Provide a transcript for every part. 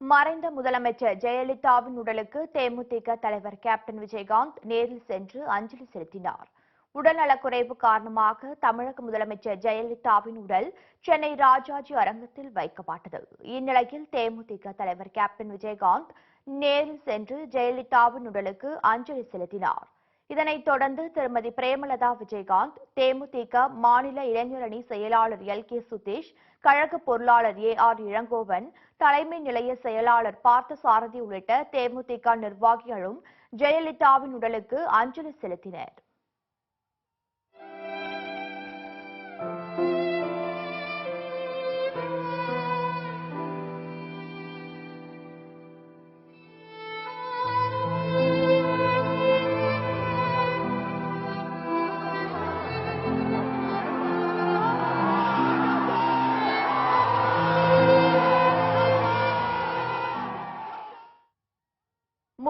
மறைந்த முதலமைச்சர் ஜெயலலிதாவின் உடலுக்கு தேமுதிக தலைவர் கேப்டன் விஜயகாந்த் நேரில் சென்று அஞ்சலி செலுத்தினார். உடல்நலக்குறைவு காரணமாக தமிழக முதலமைச்சர் ஜெயலலிதாவின் உடல் சென்னை ராஜாஜி அரங்கத்தில் வைக்கப்பட்டது. இந்நிலையில் தேமுதிக தலைவர் கேப்டன் விஜயகாந்த் நேரில் சென்று ஜெயலலிதாவின் உடலுக்கு அஞ்சலி செலுத்தினார். இதனைத் தொடர்ந்து திருமதி பிரேமலதா விஜயகாந்த் தேமுதிக மாநில இளைஞரணி செயலாளர் எல். கே. சுதீஷ் கழக பொருளாளர் ஏ. ஆர். இளங்கோவன் தலைமை நிலைய செயலாளர் பார்த்தசாரதி உள்ளிட்ட தேமுதிக நிர்வாகிகளும் ஜெயலலிதாவின் உடலுக்கு அஞ்சலி செலுத்தினர்.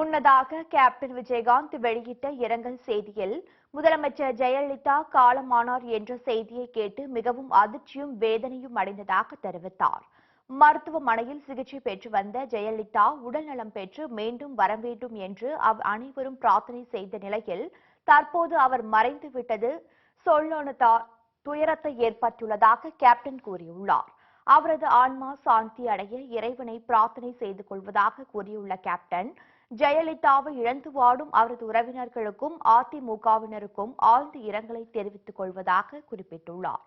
முன்னதாக கேப்டன் விஜயகாந்த் வெளியிட்ட இரங்கல் செய்தியில் முதலமைச்சர் ஜெயலலிதா காலமானார் என்ற செய்தியை கேட்டு மிகவும் அதிர்ச்சியும் வேதனையும் அடைந்ததாக தெரிவித்தார். மருத்துவமனையில் சிகிச்சை பெற்று வந்த ஜெயலலிதா உடல்நலம் பெற்று மீண்டும் வர வேண்டும் என்று அவ் அனைவரும் பிரார்த்தனை செய்த நிலையில் தற்போது அவர் மறைந்து விட்டது சொல்லோனதா துயரத்தை ஏற்பட்டுள்ளதாக கேப்டன் கூறியுள்ளார். அவரது ஆன்மா சாந்தி அடைய இறைவனை பிரார்த்தனை செய்து கொள்வதாக கூறியுள்ள கேப்டன் ஜெயலலிதாவை இழந்து வாடும் அவரது உறவினர்களுக்கும் அதிமுகவினருக்கும் ஆழ்ந்த இரங்கலை தெரிவித்துக் கொள்வதாக குறிப்பிட்டுள்ளார்.